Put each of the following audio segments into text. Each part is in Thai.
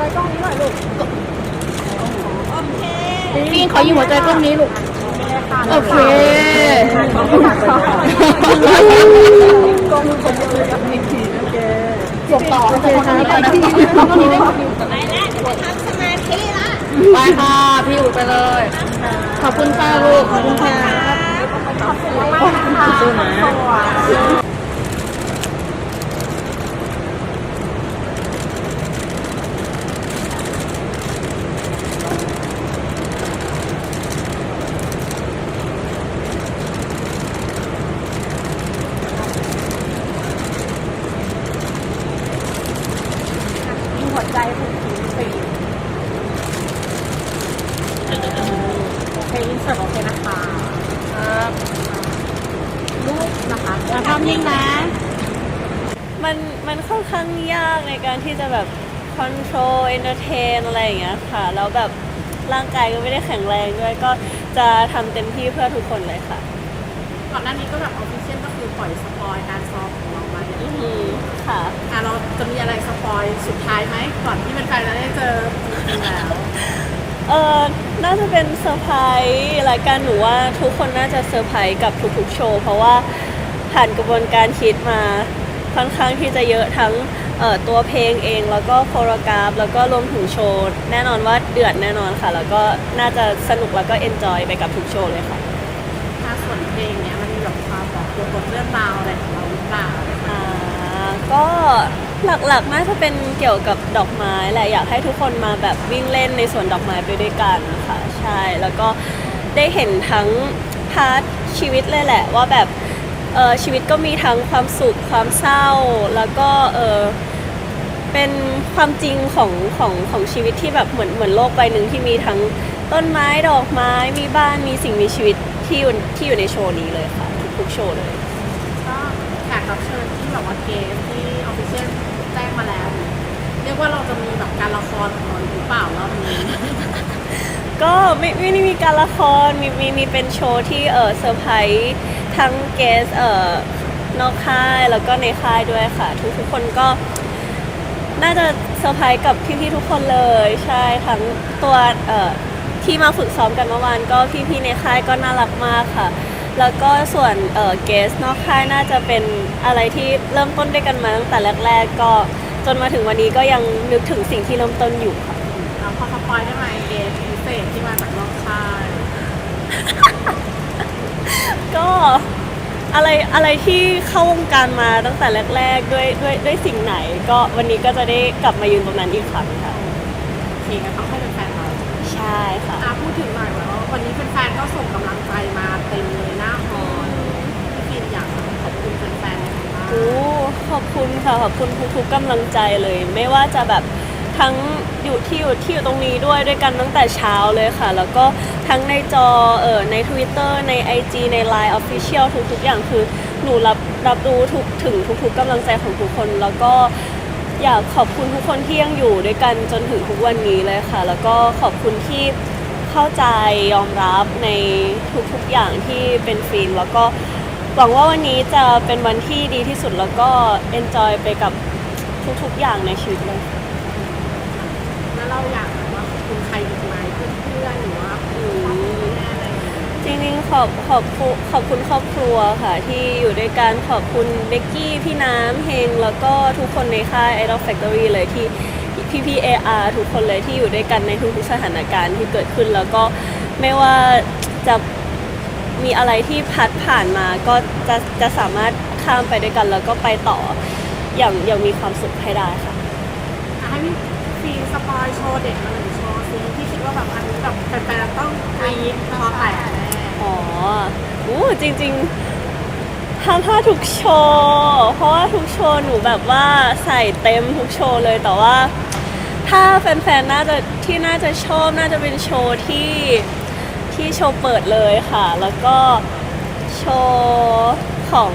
ใจกล้องนี้หน่อยลูกโอเคปีนขอยิงหัวใจกล้องนี้ลูก โอเคขอบคุณค่ะกล้องคนเดียวเลยกับอีกทีนะแกจบต่อโอเคค่ะไปไปที่ที่กล้องนี้ได้ไหมไปแล้วจะไปทำสมาธิละไปค่ะพี่อุไปเลย ขอบคุณค่ะลูก ขอบคุณค่ะสู้นะยิงหัว ใจถูกทีสี่โอเคอินเสิร์ตโอเคนะคะครับลูกนะคะแล้วภาพนิ่งนะ มันมันค่อนข้างยากในการที่จะแบบคอนโทรลเอนเตอร์เทนอะไรอย่างเงี้ยค่ะ แล้วแบบร่างกายก็ไม่ได้แข็งแรงด้วย ก็จะทำเต็มที่เพื่อทุกคนเลยค่ะ ก่อนหน้านี้ก็แบบออฟฟิเชียลก็คือปล่อยสปอยการซ้อมของเรามาอย่างนี้ ค่ะ อะเราจะมีอะไรสปอยสุดท้ายไหมก่อนที่แฟนๆจะได้เจอจริงๆแล้วเออน่าจะเป็นเซอร์ไพรส์รายการหนูว่าทุกคนน่าจะเซอร์ไพรส์กับทุกๆโชว์ เพราะว่าผ่านกระบวนการคิดมาค่อนข้างที่จะเยอะทั้งเอ่อตัวเพลงเอง แล้วก็โคโรกราฟ แล้วก็รวมถึงโชว์ แน่นอนว่าเดือดแน่นอนค่ะ แล้วก็น่าจะสนุกแล้วก็เอนจอยไปกับทุกโชว์เลยค่ะ ถ้าส่วนเพลงเนี้ยมันมีแบบความแบบตัวบทเรื่องราวอะไรของเราหรือเปล่าอ่า ก็หลักๆน่าจะเป็นเกี่ยวกับดอกไม้แหละอยากให้ทุกคนมาแบบวิ่งเล่นในสวนดอกไม้ไปด้วยกันค่ะใช่แล้วก็ได้เห็นทั้งพาร์ทชีวิตเลยแหละ ว่าแบบเออชีวิตก็มีทั้งความสุขความเศร้า แล้วก็เออเป็นความจริงของของของชีวิตที่แบบเหมือนเหมือนโลกใบหนึ่งที่มีทั้งต้นไม้ดอกไม้มีบ้านมีสิ่งมีชีวิตที่อยู่ที่อยู่ในโชว์นี้เลยค่ะทุกๆโชว์เลย กรับเชิญที่แบบว่าเกสที่ออฟฟิเชียลแจ้งมาแล้ว เรียกว่าเราจะมีแบบการละครของเราหรือเปล่ารอบนี้ก็ไม่ไม่ได้มีการละครมีมีมีเป็นโชว์ที่เออเซอร์ไพรส์ทั้งเกสเออนอกค่ายแล้วก็ในค่ายด้วยค่ะ ทุกทุกคนก็ น่าจะเซอร์ไพรส์กับพี่ๆทุกคนเลยใช่ทั้งตัวเอ่อที่มาฝึกซ้อมกันเมื่อวานก็พี่ๆในค่ายก็น่ารักมากค่ะ แล้วก็ส่วนเอ่อเกสนอกค่ายน่าจะเป็นอะไรที่เริ่มต้นด้วยกันมาตั้งแต่แรก ๆ ก็จนมาถึงวันนี้ก็ยังนึกถึงสิ่งที่เริ่มต้นอยู่ค่ะเราพอสปอยได้ไหมเกสพิเศษที่มาจากนอกค่าย ก็อะไรอะไรที่เข้าวงการมาตั้งแต่แรก ๆ ด้วยด้วยด้วยสิ่งไหน ก็วันนี้ก็จะได้กลับมายืนตรงนั้นอีกครั้งค่ะเพลงก็ต้องให้เป็นแฟนเราใช่ค่ะอะพูดถึงหน่อยว่าวันนี้แฟนๆก็ส่งกำลังใจมาเต็มเลยหน้าฮอลพี่ฟินอยากขอบคุณแฟนๆในบ้าง โอ้ ขอบคุณค่ะขอบคุณทุกๆกำลังใจเลย ไม่ว่าจะแบบทั้งอยู่ที่อยู่ที่อยู่ตรงนี้ด้วยด้วยกันตั้งแต่เช้าเลยค่ะ แล้วก็ทั้งในจอเออใน Twitter ใน IG ใน Line Official ทุกๆ อย่างคือหนูรับรับรู้ทุกถึงทุกๆกำลังใจของทุกคน แล้วก็อยากขอบคุณทุกคนที่ยังอยู่ด้วยกันจนถึงทุกวันนี้เลยค่ะ แล้วก็ขอบคุณที่เข้าใจยอมรับในทุกๆอย่างที่เป็นฟิล์มแล้วก็ หวังว่าวันนี้จะเป็นวันที่ดีที่สุดแล้วก็ enjoy ไปกับทุกๆอย่างในชีวิตเลย แล้วเราอยากแบบว่าขอบคุณใครอีกไหมเพื่อนๆหรือว่าพ่อแม่อะไรอย่างเงี้ยจริงๆขอบขอบคุณขอบคุณครอบครัวค่ะ ที่อยู่ด้วยกันขอบคุณเบกกี้พี่น้ำเฮงแล้วก็ทุกคนในค่าย Idol Factory เลยที่พี่พี่เออาทุกคนเลยที่อยู่ด้วยกันในทุกๆสถานการณ์ที่เกิดขึ้น แล้วก็ไม่ว่าจะ มีอะไรที่พัดผ่านมาก็จะจะสามารถข้ามไปด้วยกัน แล้วก็ไปต่ออย่างอย่างมีความสุขให้ได้ค่ะอะให้พี่ฟีสปอยโชว์เด็กมาหนึ่งโชว์ซิที่คิดว่าแบบอันนี้แบบแฟนๆต้องกรี๊ดคอแตกแน่อ๋ออู้จริงๆทำท่าทุกโชว์เพราะว่าทุกโชว์หนูแบบว่าใส่เต็มทุกโชว์เลยแต่ว่า ถ้าแฟนๆน่าจะที่น่าจะชอบน่าจะเป็นโชว์ที่ ที่โชว์เปิดเลยค่ะ แล้วก็โชว์ของ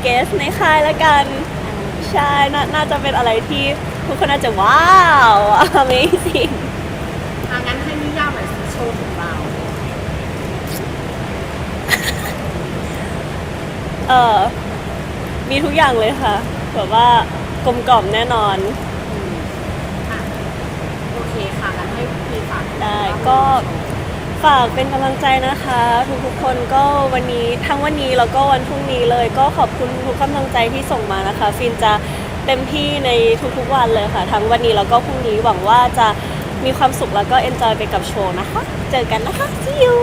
เกสในค่ายละกันใช่นาน่าจะเป็นอะไรที่ทุกคนน่าจะว้าว amazing อะงั้นให้นิยามหน่อยสิโชว์ของเราเออมีทุกอย่างเลยค่ะแบบว่ากลมกล่อมแน่นอนอะฝากได้ก็ ฝากเป็นกำลังใจนะคะ ทุกๆคนก็วันนี้ทั้งวันนี้แล้วก็วันพรุ่งนี้เลย ก็ขอบคุณทุกกำลังใจที่ส่งมานะคะ ฟินจะเต็มที่ในทุกๆวันเลยค่ะ ทั้งวันนี้แล้วก็พรุ่งนี้หวังว่าจะมีความสุขแล้วก็เอนจอยไปกับโชว์นะคะ เจอกันนะคะ see you